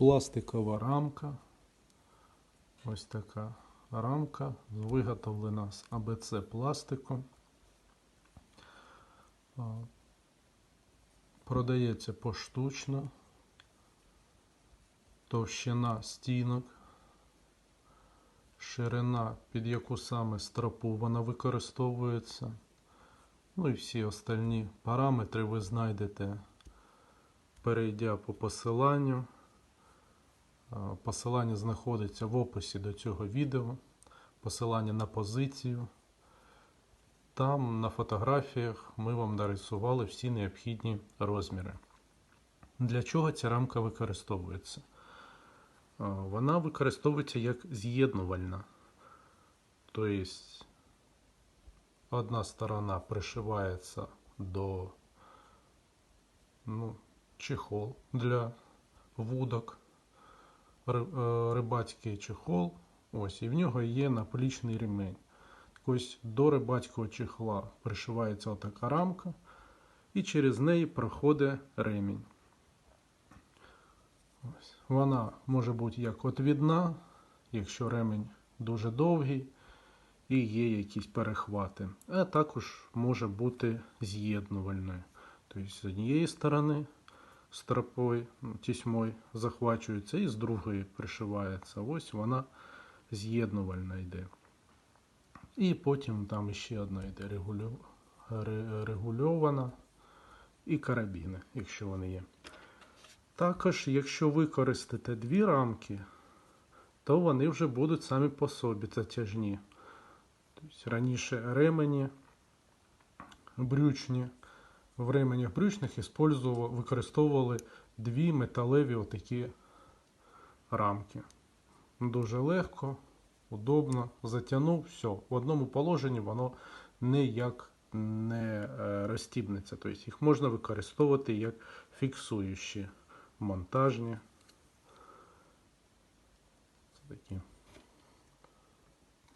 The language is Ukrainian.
пластикова рамка. Ось така рамка виготовлена з АБЦ пластику. Продається поштучно. Товщина стінок, ширина, під яку саме стропу вона використовується. Ну і всі остальні параметри ви знайдете, перейдя по посиланню. А, Посилання знаходиться в описі до цього відео, посилання на позицію. Там на фотографіях ми вам нарисували всі необхідні розміри. Для чого ця рамка використовується? Вона використовується як з'єднувальна. Тобто одна сторона пришивається до ну, чехол для вудок, е, рибацький чехол. Ось, і в нього є наплічний ремень. Ось до рибацького чехла пришивається отака рамка, і через неї проходить ремінь. Ось. Вона може бути як отвідна, якщо ремень дуже довгий і є якісь перехвати, а також може бути з'єднувальною. Тобто з однієї сторони стропою, тісьмою захвачується, і з другої пришивається. Ось вона з'єднувальна йде. І потім там ще одна йде регульована і карабіни, якщо вони є. Також, якщо використати дві рамки, то вони вже будуть самі по собі затяжні. Тобто раніше ремені брючні, в ременях брючних використовували дві металеві отакі рамки. Дуже легко, удобно, затягнув, все. В одному положенні воно ніяк не е, розтібнеться. Тобто їх можна використовувати як фіксуючі монтажні. Це такі.